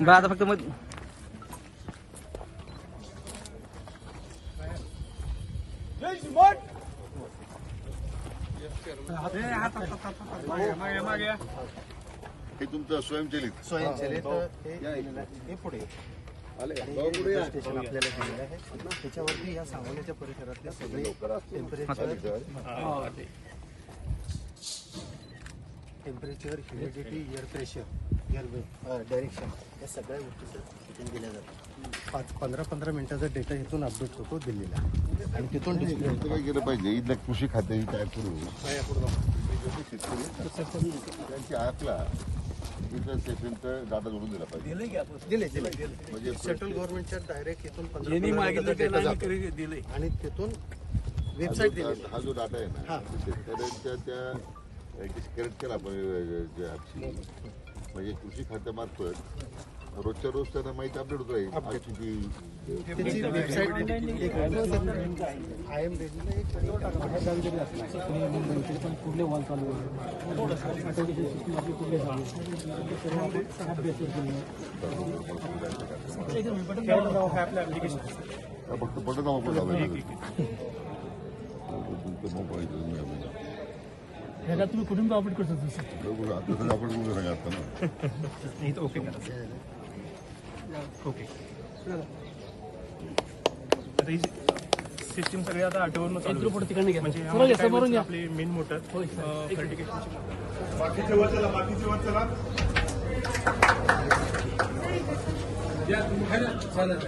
बरं आता फक्त मग हे तुमचं स्वयंचलित. स्वयंचलित हे. हे पुढे. स्टेशन आपल्याला दिलेलं आहे. त्याच्यावरती या सांगोल्याच्या परिसरातले सगळे temperature temperature humidity air pressure direction या सगळ्या गोष्टी तिथून दिल्या जातात. पाच पंधरा पंधरा मिनिटाचा डेटा इथून अपडेट होतो दिल्लीला. आणि तिथून डिस्प्ले इथं काय केलं पाहिजे? इथल्या कृषी खात्याची काय करू शेतकरी त्यांची ॲपला इथं स्टेशनचं डाटा जोडून दिला पाहिजे. दिले दिले म्हणजे सेंट्रल गव्हर्नमेंटच्या डायरेक्ट इथून पंधरा मिनिटाचा डेटा जातो. आणि तिथून वेबसाईट दिली हा जो डाटा आहे ना शेतकऱ्यांच्या त्या करेक्ट केला आपण म्हणजे कृषी खात्यामार्फत रोजच्या रोज त्यांना माहिती अपडेट होत राहील आजची जी चालू मोबाईल ह्याला तुम्ही कुठून ऑपरेट करतो बरोबर, आता तर आपण बोलू नका आता ना इथं ओके करा. ओके आता ही सिस्टीम सगळी आता आठवण चालू पुढे तिकडे घ्या. म्हणजे समोर घ्या आम्हाला समोरून काय घ्या. आपले मेन मोटर फर्टिगेशनची चालेल